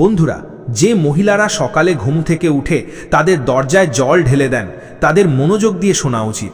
বন্ধুরা, যে মহিলারা সকালে ঘুম থেকে উঠে তাদের দরজায় জল ঢেলে দেন, তাদের মনোযোগ দিয়ে শোনা উচিত।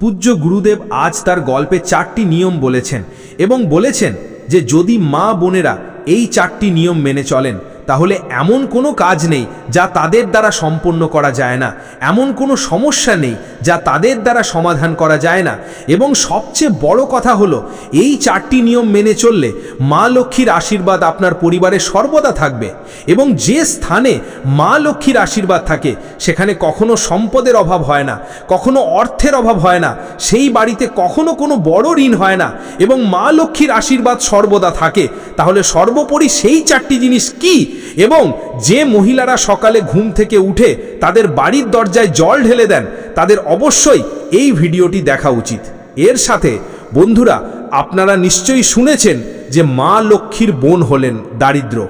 পূজ্য গুরুদেব আজ তার গল্পে চারটি নিয়ম বলেছেন এবং বলেছেন যে যদি মা বোনেরা এই চারটি নিয়ম মেনে চলেন তাহলে এমন কোনো কাজ নেই যা তাদের দ্বারা সম্পন্ন করা যায় না। এমন কোনো সমস্যা নেই যা তাদের দ্বারা সমাধান করা যায় না। এবং সবচেয়ে বড় কথা হলো, এই চারটি নিয়ম মেনে চললে মা লক্ষ্মীর আশীর্বাদ আপনার পরিবারে সর্বদা থাকবে। এবং যে স্থানে মা লক্ষ্মীর আশীর্বাদ থাকে, সেখানে কখনো সম্পদের অভাব হয় না, কখনো অর্থের অভাব হয় না, সেই বাড়িতে কখনো কোনো বড় ঋণ হয় না। এবং মা লক্ষ্মীর আশীর্বাদ সর্বদা থাকে, তাহলে সর্বোপরি সেই চারটি জিনিস কি এবং যে মহিলারা সকালে ঘুম থেকে উঠে তাদের বাড়ির দরজায় জল ঢেলে দেন, তাদের অবশ্যই এই ভিডিওটি দেখা উচিত। এর সাথে, বন্ধুরা, আপনারা নিশ্চয়ই শুনেছেন যে মা লক্ষ্মীর বোন হলেন দারিদ্র।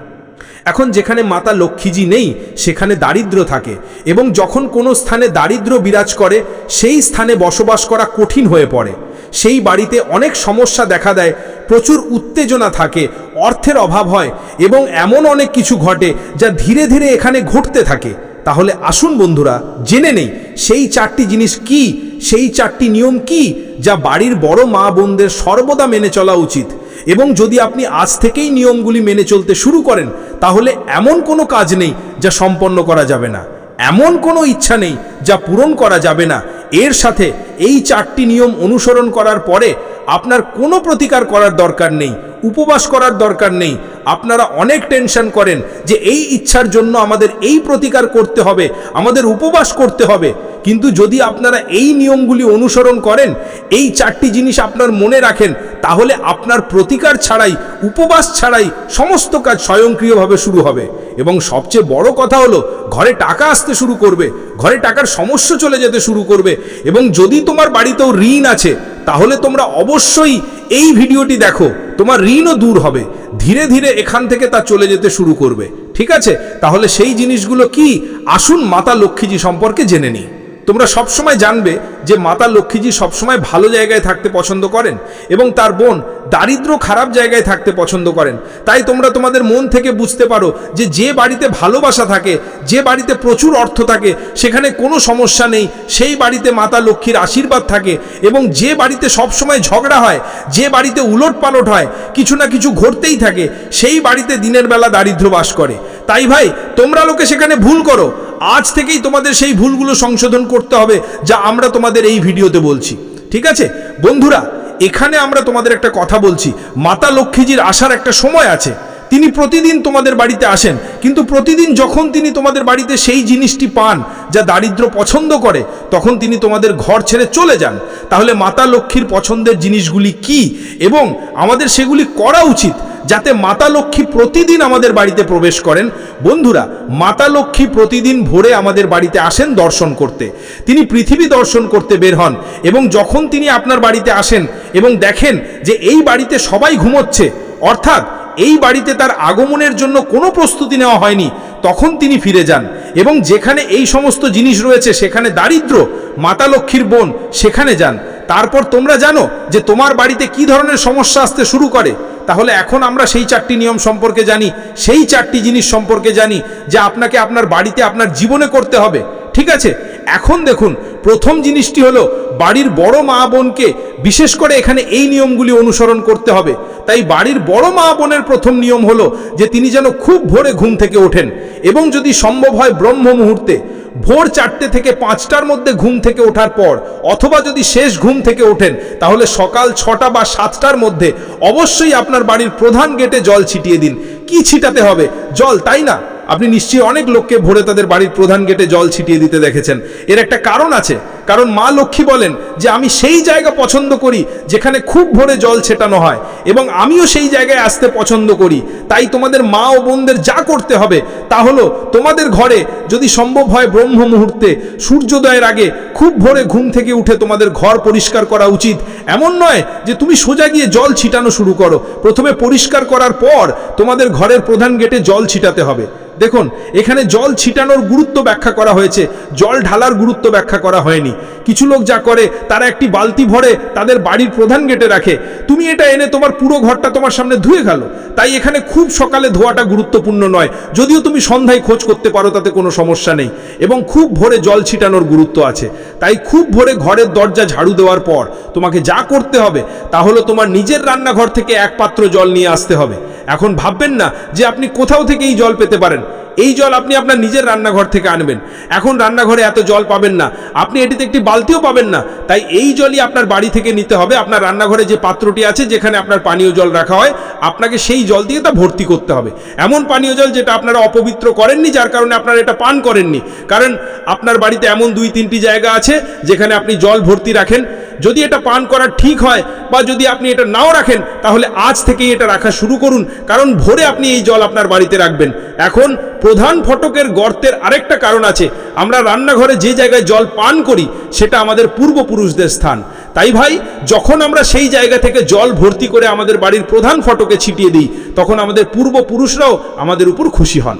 এখন যেখানে মাতা লক্ষ্মীজি নেই, সেখানে দারিদ্র থাকে এবং যখন কোনো স্থানে দারিদ্র বিরাজ করে, সেই স্থানে বসবাস করা কঠিন হয়ে পড়ে। সেই বাড়িতে অনেক সমস্যা দেখা দেয়, প্রচুর উত্তেজনা থাকে, অর্থের অভাব হয় এবং এমন অনেক কিছু ঘটে যা ধীরে ধীরে এখানে ঘটতে থাকে। তাহলে আসুন বন্ধুরা, জেনে নেই সেই চারটি জিনিস কি, সেই চারটি নিয়ম কি যা বাড়ির বড় মা বোনদের সর্বদা মেনে চলা উচিত? এবং যদি আপনি আজ থেকেই নিয়মগুলি মেনে চলতে শুরু করেন, তাহলে এমন কোনো কাজ নেই যা সম্পন্ন করা যাবে না। এমন কোনো ইচ্ছা নেই যা পূরণ করা যাবে না। এর সাথে এই চারটি নিয়ম অনুসরণ করার পরে আপনার কোনো প্রতিকার করার দরকার নেই, উপবাস করার দরকার নেই। আপনারা অনেক টেনশন করেন যে এই ইচ্ছার জন্য আমাদের এই প্রতিকার করতে হবে, আমাদের উপবাস করতে হবে। কিন্তু যদি আপনারা এই নিয়মগুলি অনুসরণ করেন, এই চারটি জিনিস আপনার মনে রাখেন, তাহলে আপনার প্রতিকার ছাড়াই, উপবাস ছাড়াই সমস্ত কাজ স্বয়ংক্রিয়ভাবে শুরু হবে। এবং সবচেয়ে বড় কথা হলো, ঘরে টাকা আসতে শুরু করবে, ঘরে টাকার সমস্যা চলে যেতে শুরু করবে, এবং যদি তোমার বাড়িতেও ঋণ আছে, তাহলে তোমরা অবশ্যই এই ভিডিওটি দেখো, তোমার ঋণও দূর হবে, ধীরে ধীরে এখান থেকে তা চলে যেতে শুরু করবে। ঠিক আছে? তাহলে সেই জিনিসগুলো কি? আসুন মাতা লক্ষ্মীজি সম্পর্কে জেনে নিই। তোমরা সবসময় জানবে যে মাতা লক্ষ্মীজি সবসময় ভালো জায়গায় থাকতে পছন্দ করেন এবং তার বোন দারিদ্র খারাপ জায়গায় থাকতে পছন্দ করেন। তাই তোমরা তোমাদের মন থেকে বুঝতে পারো যে যে বাড়িতে ভালোবাসা থাকে, যে বাড়িতে প্রচুর অর্থ থাকে, সেখানে কোনো সমস্যা নেই, সেই বাড়িতে মাতা লক্ষ্মীর আশীর্বাদ থাকে এবং যে বাড়িতে সবসময় ঝগড়া হয়, যে বাড়িতে উলট পালট হয়, কিছু না কিছু ঘটতেই থাকে, সেই বাড়িতে দিনের বেলা দারিদ্র বাস করে। তাই ভাই, তোমরা লোকে সেখানে ভুল করো। আজ থেকেই তোমাদের সেই ভুলগুলো সংশোধন করতে হবে, যা আমরা তোমাদের এই ভিডিওতে বলছি। ঠিক আছে? বন্ধুরা, এখানে আমরা তোমাদের একটা কথা বলছি। মাতা লক্ষ্মীজির আসার একটা সময় আছে। তিনি প্রতিদিন তোমাদের বাড়িতে আসেন, কিন্তু প্রতিদিন যখন তিনি তোমাদের বাড়িতে সেই জিনিসটি পান, যা দারিদ্র পছন্দ করে, তখন তিনি তোমাদের ঘর ছেড়ে চলে যান। তাহলে মাতা লক্ষ্মীর পছন্দের জিনিসগুলি কি? এবং আমাদের সেগুলি করা উচিত। যাতে মাতা লক্ষ্মী প্রতিদিন আমাদের বাড়িতে প্রবেশ করেন। বন্ধুরা, মাতা লক্ষ্মী প্রতিদিন ভোরে আমাদের বাড়িতে আসেন দর্শন করতে। তিনি পৃথিবী দর্শন করতে বের হন এবং যখন তিনি আপনার বাড়িতে আসেন এবং দেখেন যে এই বাড়িতে সবাই ঘুমোচ্ছে, অর্থাৎ এই বাড়িতে তার আগমনের জন্য কোনো প্রস্তুতি নেওয়া হয়নি, তখন তিনি ফিরে যান এবং যেখানে এই সমস্ত জিনিস রয়েছে, সেখানে দারিদ্র, মাতা লক্ষ্মীর বোন, সেখানে যান। তারপর তোমরা জানো যে তোমার বাড়িতে কি ধরনের সমস্যা আসতে শুরু করে। তাহলে এখন আমরা সেই চারটি নিয়ম সম্পর্কে জানি, সেই চারটি জিনিস সম্পর্কে জানি যা আপনাকে আপনার বাড়িতে, আপনার জীবনে করতে হবে। ঠিক আছে? এখন দেখুন, প্রথম জিনিসটি হলো বাড়ির বড় মা বোনকে, বিশেষ করে এখানে এই নিয়মগুলি অনুসরণ করতে হবে। তাই বাড়ির বড় মা বোনের প্রথম নিয়ম হলো যে তিনি যেন খুব ভোরে ঘুম থেকে ওঠেন এবং যদি সম্ভব হয় ব্রহ্ম মুহূর্তে, ভোর চারটে থেকে পাঁচটার মধ্যে ঘুম থেকে ওঠার পর অথবা যদি শেষ ঘুম থেকে ওঠেন, তাহলে সকাল ছটা বা সাতটার মধ্যে অবশ্যই আপনার বাড়ির প্রধান গেটে জল ছিটিয়ে দিন। কি ছিটাতে হবে? জল, তাই না? আপনি নিশ্চয়ই অনেক লোককে ভোরে তাদের বাড়ির প্রধান গেটে জল ছিটিয়ে দিতে দেখেছেন। এর একটা কারণ আছে। কারণ মা লক্ষ্মী বলেন যে আমি সেই জায়গা পছন্দ করি যেখানে খুব ভোরে জল ছেটানো হয় এবং আমিও সেই জায়গায় আসতে পছন্দ করি। তাই তোমাদের মা ও বোনদের যা করতে হবে তা হলো তোমাদের ঘরে যদি সম্ভব হয় ব্রহ্ম মুহূর্তে সূর্যোদয়ের আগে খুব ভোরে ঘুম থেকে উঠে তোমাদের ঘর পরিষ্কার করা উচিত। এমন নয় যে তুমি সোজা গিয়ে জল ছিটানো শুরু করো। প্রথমে পরিষ্কার করার পর তোমাদের ঘরের প্রধান গেটে জল ছিটাতে হবে। দেখুন, এখানে জল ছিটানোর গুরুত্ব ব্যাখ্যা করা হয়েছে। জল ঢালার গুরুত্ব ব্যাখ্যা করা হয়নি। কিছু লোক যা করে, তারা একটি বালতি ভরে তাদের বাড়ির প্রধান গেটে রাখে। তুমি এটা এনে তোমার পুরো ঘরটা তোমার সামনে ধুয়ে গেল তাই এখানে খুব সকালে ধোয়াটা গুরুত্বপূর্ণ নয়। যদিও তুমি সন্ধ্যায় খোঁজ করতে পারো, তাতে কোনো সমস্যা নেই। এবং খুব ভোরে জল ছিটানোর গুরুত্ব আছে। তাই খুব ভোরে ঘরের দরজা ঝাড়ু দেওয়ার পর তোমাকে যা করতে হবে, তা হলো তোমার নিজের রান্নাঘর থেকে এক পাত্র জল নিয়ে আসতে হবে। এখন ভাববেন না যে আপনি কোথাও থেকে এই জল পেতে পারেন। এই জল আপনি আপনার নিজের রান্নাঘর থেকে আনবেন। এখন রান্নাঘরে এত জল পাবেন না। আপনি এটিতে একটি বালতিও পাবেন না। তাই এই জলই আপনার বাড়ি থেকে নিতে হবে। আপনার রান্নাঘরে যে পাত্রটি আছে, যেখানে আপনার পানীয় জল রাখা হয়, আপনাকে সেই জল দিয়ে তা ভর্তি করতে হবে। এমন পানীয় জল যেটা আপনারা অপবিত্র করেননি, যার কারণে আপনারা এটা পান করেননি। কারণ আপনার বাড়িতে এমন দুই তিনটি জায়গা আছে, যেখানে আপনি জল ভর্তি রাখেন। যদি এটা পান করা ঠিক হয় বা যদি আপনি এটা নাও রাখেন, তাহলে আজ থেকেই এটা রাখা শুরু করুন। কারণ ভোরে আপনি এই জল আপনার বাড়িতে রাখবেন। এখন প্রধান ফটকের গর্তের আরেকটা কারণ আছে। আমরা রান্নাঘরে যে জায়গায় জল পান করি, সেটা আমাদের পূর্বপুরুষদের স্থান। তাই ভাই, যখন আমরা সেই জায়গা থেকে জল ভর্তি করে আমাদের বাড়ির প্রধান ফটকে ছিটিয়ে দিই, তখন আমাদের পূর্বপুরুষরাও আমাদের উপর খুশি হন।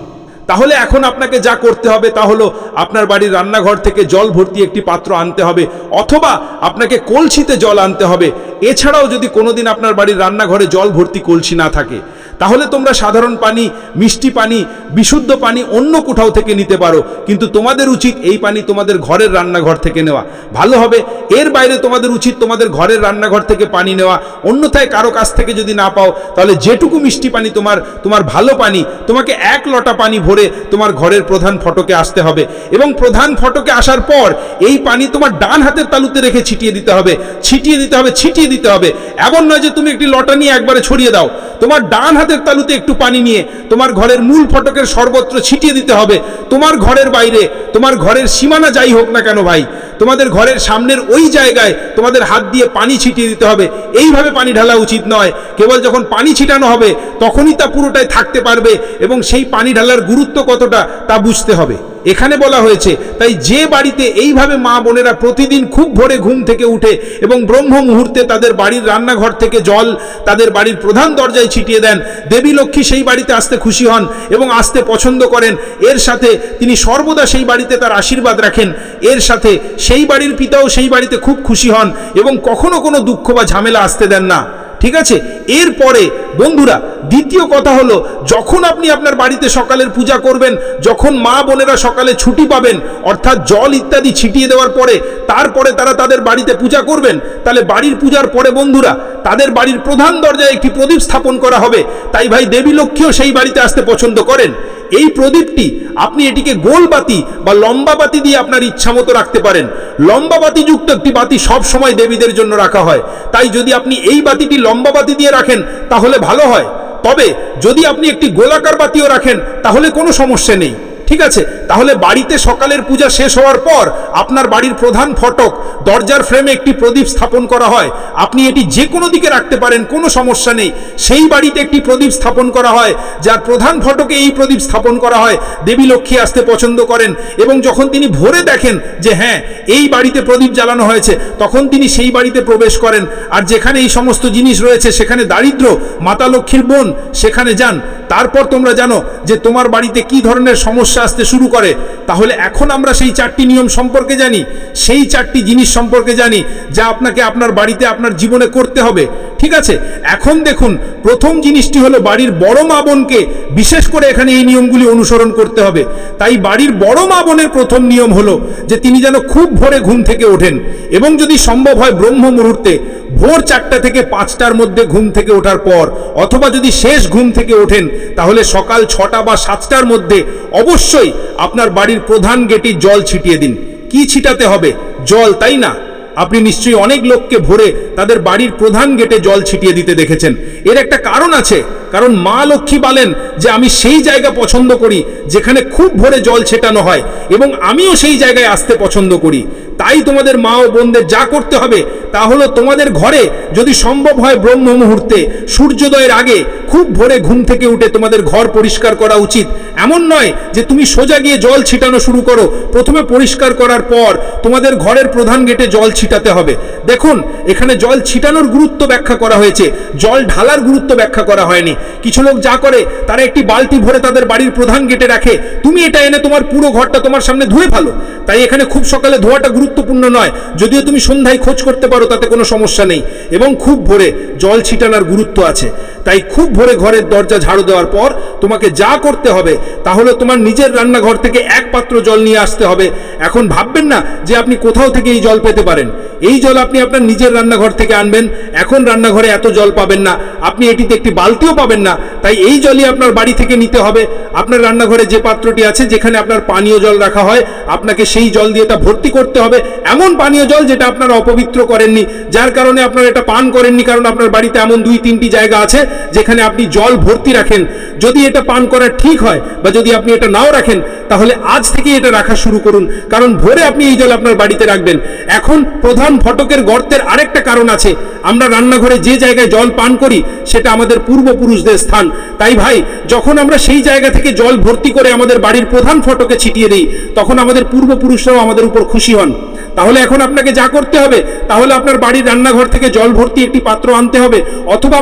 তাহলে এখন আপনাকে যা করতে হবে তা হলো আপনার বাড়ির রান্নাঘর থেকে জল ভর্তি একটি পাত্র আনতে হবে, অথবা আপনাকে কলসিতে জল আনতে হবে। এছাড়াও যদি কোনোদিন আপনার বাড়ির রান্নাঘরে জল ভর্তি কলসি না থাকে তাহলে তোমরা সাধারণ পানি, মিষ্টি পানি, বিশুদ্ধ পানি অন্য কোথাও থেকে নিতে পারো। কিন্তু তোমাদের উচিত এই পানি তোমাদের ঘরের রান্নাঘর থেকে নেওয়া। ভালো হবে, এর বাইরে তোমাদের উচিত তোমাদের ঘরের রান্নাঘর থেকে পানি নেওয়া। অন্যথায় কারও কাছ থেকে যদি না পাও, তাহলে যেটুকু মিষ্টি পানি তোমার তোমার ভালো পানি, তোমাকে এক লটা পানি ভরে তোমার ঘরের প্রধান ফটকে আসতে হবে। এবং প্রধান ফটকে আসার পর এই পানি তোমার ডান হাতের তালুতে রেখে ছিটিয়ে দিতে হবে। ছিটিয়ে দিতে হবে, ছিটিয়ে দিতে হবে। এমন নয় যে তুমি একটি লটা নিয়ে একবারে ছড়িয়ে দাও। তোমার ডান হাতের তালুতে একটু পানি নিয়ে তোমার ঘরের মূল ফটকের সর্বত্র ছিটিয়ে দিতে হবে। তোমার ঘরের বাইরে, তোমার ঘরের সীমানা যাই হোক না কেন ভাই, তোমাদের ঘরের সামনের ওই জায়গায় তোমাদের হাত দিয়ে পানি ছিটিয়ে দিতে হবে। এইভাবে পানি ঢালা উচিত নয়। কেবল যখন পানি ছিটানো হবে, তখনই তা পুরোটাই থাকতে পারবে এবং সেই পানি ঢালার গুরুত্ব কতটা তা বুঝতে হবে। এখানে বলা হয়েছে, তাই যে বাড়িতে এইভাবে মা বোনেরা প্রতিদিন খুব ভোরে ঘুম থেকে উঠে এবং ব্রহ্ম মুহূর্তে তাদের বাড়ির রান্নাঘর থেকে জল তাদের বাড়ির প্রধান দরজায় ছিটিয়ে দেন, দেবী লক্ষ্মী সেই বাড়িতে আসতে খুশি হন এবং আসতে পছন্দ করেন। এর সাথে তিনি সর্বদা সেই বাড়িতে তার আশীর্বাদ রাখেন। এর সাথে সেই বাড়ির পিতাও সেই বাড়িতে খুব খুশি হন এবং কখনো কোনো দুঃখ বা ঝামেলা আসতে দেন না। ঠিক আছে? এরপরে, বন্ধুরা, দ্বিতীয় কথা হলো, যখন আপনি আপনার বাড়িতে সকালের পূজা করবেন, যখন মা বোনেরা সকালে ছুটি পাবেন, অর্থাৎ জল ইত্যাদি ছিটিয়ে দেওয়ার পরে, তারপরে তারা তাদের বাড়িতে পূজা করবেন, তাহলে বাড়ির পূজার পরে, বন্ধুরা, তাদের বাড়ির প্রধান দরজায় একটি প্রদীপ স্থাপন করা হবে। তাই ভাই, দেবী লক্ষ্মীও সেই বাড়িতে আসতে পছন্দ করেন। এই প্রদীপটি আপনি এটিকে গোল বাতি বা লম্বা বাতি দিয়ে আপনার ইচ্ছা মতো রাখতে পারেন। লম্বা বাতিযুক্ত একটি বাতি সব সময় দেবীদের জন্য রাখা হয়। তাই যদি আপনি এই বাতিটি লম্বা বাতি দিয়ে রাখেন, তাহলে ভালো হয়। তবে যদি আপনি একটি গোলাকার বাতিও রাখেন, তাহলে কোনো সমস্যা নেই। ঠিক আছে, তাহলে বাড়িতে সকালের পূজা শেষ হওয়ার পর আপনার বাড়ির প্রধান ফটক, দরজার ফ্রেমে একটি প্রদীপ স্থাপন করা হয়। আপনি এটি যে কোনো দিকে রাখতে পারেন, কোনো সমস্যা নেই। সেই বাড়িতে একটি প্রদীপ স্থাপন করা হয়, যার প্রধান ফটকে এই প্রদীপ স্থাপন করা হয়। দেবী লক্ষ্মী আসতে পছন্দ করেন এবং যখন তিনি ভোরে দেখেন যে হ্যাঁ এই বাড়িতে প্রদীপ জ্বালানো হয়েছে, তখন তিনি সেই বাড়িতে প্রবেশ করেন। আর যেখানে এই সমস্ত জিনিস রয়েছে, সেখানে দারিদ্র, মাতা লক্ষ্মীর বোন, সেখানে যান। তারপর তোমরা জানো যে তোমার বাড়িতে কি ধরনের সমস্যা আসতে শুরু করে। তাহলে এখন আমরা সেই চারটি নিয়ম সম্পর্কে জানি, সেই চারটি জিনিস সম্পর্কে জানি, যা আপনাকে আপনার বাড়িতে আপনার জীবনে করতে হবে। ঠিক আছে? এখন দেখুন, প্রথম জিনিসটি হলো বাড়ির বড় মা বোনকে বিশেষ করে এখানে এই নিয়মগুলি অনুসরণ করতে হবে। তাই বাড়ির বড় মা বোনের প্রথম নিয়ম হলো যে তিনি যেন খুব ভোরে ঘুম থেকে ওঠেন এবং যদি সম্ভব হয় ব্রহ্ম মুহূর্তে ভোর চারটা থেকে পাঁচটার মধ্যে ঘুম থেকে ওঠার পর অথবা যদি শেষ ঘুম থেকে ওঠেন, তাহলে সকাল ছটা বা সাতটার মধ্যে অবশ্যই আপনার বাড়ির প্রধান গেটে জল ছিটিয়ে দিন। কি ছিটাতে হবে? জল, তাই না? আপনি নিশ্চয়ই অনেক লোককে ভরে তাদের বাড়ির প্রধান গেটে জল ছিটিয়ে দিতে দেখেছেন। এর একটা কারণ আছে। কারণ মা লক্ষ্মী বলেন যে, আমি সেই জায়গা পছন্দ করি যেখানে খুব ভোরে জল ছেটানো হয় এবং আমিও সেই জায়গায় আসতে পছন্দ করি। তাই তোমাদের মা ও বোনদের যা করতে হবে তা হলো তোমাদের ঘরে যদি সম্ভব হয় ব্রহ্ম মুহূর্তে, সূর্যোদয়ের আগে খুব ভোরে ঘুম থেকে উঠে তোমাদের ঘর পরিষ্কার করা উচিত। এমন নয় যে তুমি সোজা গিয়ে জল ছিটানো শুরু করো। প্রথমে পরিষ্কার করার পর তোমাদের ঘরের প্রধান গেটে জল ছিটাতে হবে। দেখুন, এখানে জল ছিটানোর গুরুত্ব ব্যাখ্যা করা হয়েছে। জল ঢালার গুরুত্ব ব্যাখ্যা করা হয়নি। কিছু লোক যা করে, তারা একটি বালতি ভরে তাদের বাড়ির প্রধান গেটে রাখে। তুমি এটা এনে তোমার পুরো ঘরটা তোমার সামনে ধুয়ে ফেলো। তাই এখানে খুব সকালে ধোয়াটা গুরুত্বপূর্ণ নয়। যদিও তুমি সন্ধ্যায় খোঁজ করতে পারো তাতে কোনো সমস্যা নেই। এবং খুব ভোরে জল ছিটানোর গুরুত্ব আছে। তাই খুব ভোরে ঘরের দরজা ঝাড়ু দেওয়ার পর তোমাকে যা করতে হবে তাহলে তোমার নিজের রান্নাঘর থেকে এক পাত্র জল নিয়ে আসতে হবে। এখন ভাববেন না যে আপনি কোথাও থেকে এই জল পেতে পারেন। এই জল আপনি আপনার নিজের রান্নাঘর থেকে আনবেন। এখন রান্নাঘরে এত জল পাবেন না। আপনি এটিতে একটি বালতিও পাবেন না। তাই এই জলই আপনার বাড়ি থেকে নিতে হবে। আপনার রান্নাঘরে যে পাত্রটি আছে, যেখানে আপনার পানীয় জল রাখা হয়, আপনাকে সেই জল দিয়ে তা ভর্তি করতে হবে। এমন পানীয় জল যেটা আপনারা অপবিত্র করেননি, যার কারণে আপনারা এটা পান করেননি, কারণ আপনার বাড়িতে এমন দুই তিনটি জায়গা আছে যেখানে আপনি জল ভর্তি রাখেন, যদি এটা পান করা ঠিক হয় বা যদি আপনি এটা নাও রাখেন, তাহলে আজ থেকে এটা রাখা শুরু করুন। কারণ ভোরে আপনি এই জল আপনার বাড়িতে রাখবেন। এখন প্রধান ফটকের গর্তের আরেকটা কারণ আছে। আমরা রান্নাঘরে যে জায়গায় জল পান করি, সেটা আমাদের পূর্বপুরুষদের স্থান। তাই ভাই, যখন আমরা সেই জায়গা থেকে জল ভর্তি করে আমাদের বাড়ির প্রধান ফটকে ছিটিয়ে দিই, তখন আমাদের পূর্বপুরুষরাও আমাদের উপর খুশি হন। তাহলে এখন আপনাকে যা করতে হবে, তাহলে আপনার বাড়ির রান্নাঘর থেকে জল ভর্তি একটি পাত্র আনতে হবে, অথবা